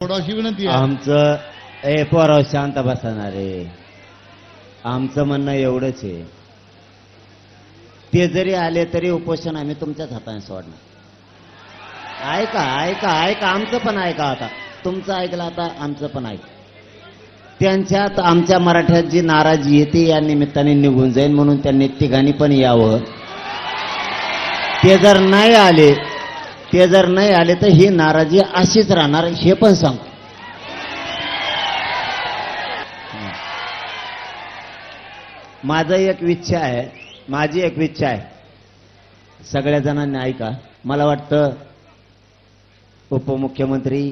थोडाशी विनंती आहे. आमचं ए पोराव शांत बसणारे आमचं म्हणणं एवढंच आहे. ते जरी आले तरी उपोषण आम्ही तुमच्याच हाताने सोडणार. ऐका ऐका ऐका आमचं पण ऐका आता. तुमचं ऐकलं आता आमचं पण ऐक. त्यांच्यात आमच्या मराठ्यात जी नाराजी येते या निमित्ताने निघून जाईल म्हणून त्यांनी तिघांनी पण यावं. ते जर नाही आले ते जर नाही आले तर ही नाराजी अशीच राहणार हे पण सांग. माझं एक इच्छा आहे माझी एक इच्छा आहे. सगळ्या जणांनी ऐका मला वाटतं उपमुख्यमंत्री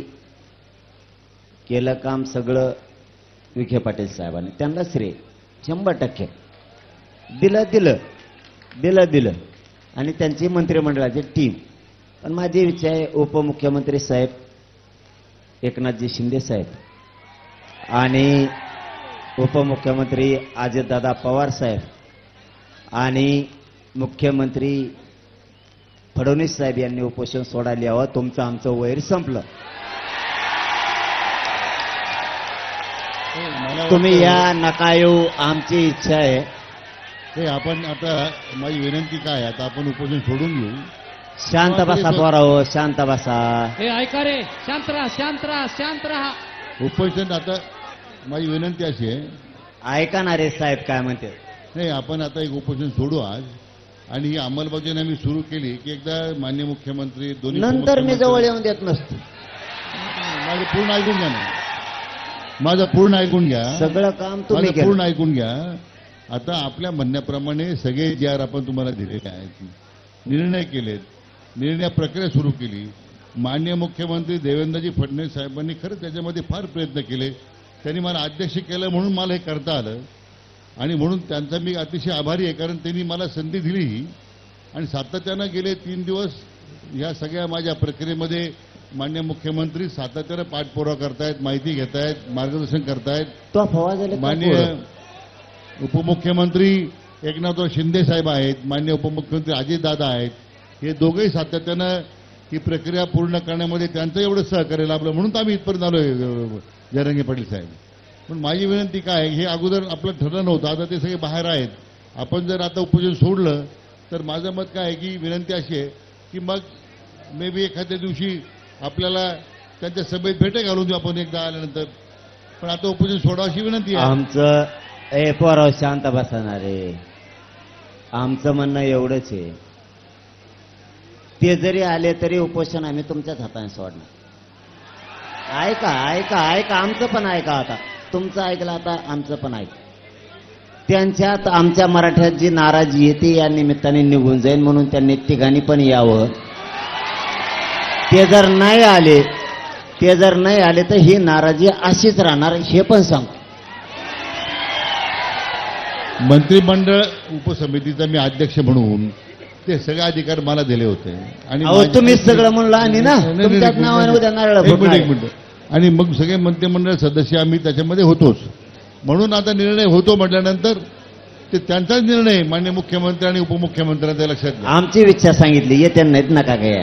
केलं काम सगळं विखे पाटील साहेबांनी. त्यांना श्रेय शंभर टक्के. दिलं दिलं दिलं दिलं. आणि त्यांची मंत्रिमंडळाची टीम पण माझी इच्छा आहे उपमुख्यमंत्री साहेब एकनाथजी शिंदे साहेब आणि उपमुख्यमंत्री अजितदादा पवार साहेब आणि मुख्यमंत्री फडणवीस साहेब यांनी उपोषण सोडायला यावं तुमचं आमचं वैर संपलं. तुम्ही या नका येऊ आमची इच्छा आहे. ते आपण आता माझी विनंती काय आहे? आता आपण उपोषण सोडून घेऊ. शांत बसा पोराहो शांत बसा. हे ऐका रे शांत राहा शांत राहा शांत राहा. उपोषण आता माझी विनंती अशी आहे. ऐका ना रे साहेब काय म्हणते? नाही आपण आता एक उपोषण सोडू आज. आणि ही अंमलबजावणी आम्ही सुरू केली की एकदा मान्य मुख्यमंत्री दोन्ही नंतर मी जवळ येऊन देत नसतो. माझं पूर्ण ऐकून घ्या ना. माझं पूर्ण ऐकून घ्या. सगळं काम तुम्ही माझं पूर्ण केलं ऐकून घ्या. आता आपल्या म्हणण्याप्रमाणे सगळे जे आर आपण तुम्हाला दिलेले आहेत निर्णय केलेत. निर्णय प्रक्रिया सुरू केली. मान्य मुख्यमंत्री देवेंद्रजी फडणवीस साहेबांनी खरंच त्याच्यामध्ये फार प्रयत्न केले. त्यांनी मला अध्यक्ष केलं म्हणून मला हे करता आलं. आणि म्हणून त्यांचा मी अतिशय आभारी आहे कारण त्यांनी मला संधी दिली ही आणि सातत्यानं गेले तीन दिवस या सगळ्या माझ्या प्रक्रियेमध्ये मान्य मुख्यमंत्री सातत्यानं पाठपुरावा करतायत माहिती घेतायत मार्गदर्शन करतायत. मान्य? उपमुख्यमंत्री एकनाथराव शिंदे साहेब आहेत. मान्य उपमुख्यमंत्री अजितदादा आहेत. हे दोघंही सातत्यानं ही प्रक्रिया पूर्ण करण्यामध्ये त्यांचं एवढं सहकार्य लाभलं म्हणून तर आम्ही इथपर्यंत आलो जयरंगे पाटील साहेब. पण माझी विनंती काय आहे, हे अगोदर आपलं ठरलं नव्हतं आता ते सगळे बाहेर आहेत. आपण जर आता उपोजन सोडलं तर माझं मत काय आहे की विनंती अशी आहे की मग मे बी एखाद्या दिवशी आपल्याला त्यांच्या सभेत भेटे घालून देऊ आपण एकदा आल्यानंतर. पण आता उपोजन सोडा अशी विनंती आहे. आमचं ए पोराव शांत बसणारे आमचं म्हणणं एवढंच आहे. ते जरी आले तरी उपोषण आम्ही तुमच्याच हाताने सोडणार. ऐका ऐका ऐका आमचं पण ऐका आता. तुमचं ऐकलं आता आमचं पण ऐक. त्यांच्यात आमच्या मराठ्यात जी नाराजी येते या निमित्ताने निघून जाईल म्हणून त्यांनी तिघांनी पण यावं. ते जर नाही आले ते जर नाही आले तर ही नाराजी अशीच राहणार हे पण सांग. मंत्रिमंडळ उपसमितीचा मी अध्यक्ष म्हणून ते सगळे अधिकार मला दिले होते. आणि तुम्हीच सगळं म्हणलं आणि ना? तुमच्याच नावाने उद्या नारळ एक मिनिट आणि मग सगळे मंत्रिमंडळ सदस्य आम्ही त्याच्यामध्ये होतोच. म्हणून आता निर्णय होतो म्हटल्यानंतर ते त्यांचाच निर्णय मान्य मुख्यमंत्री आणि उपमुख्यमंत्र्यांच्या लक्षात आमची इच्छा सांगितली येते नाहीत नका काय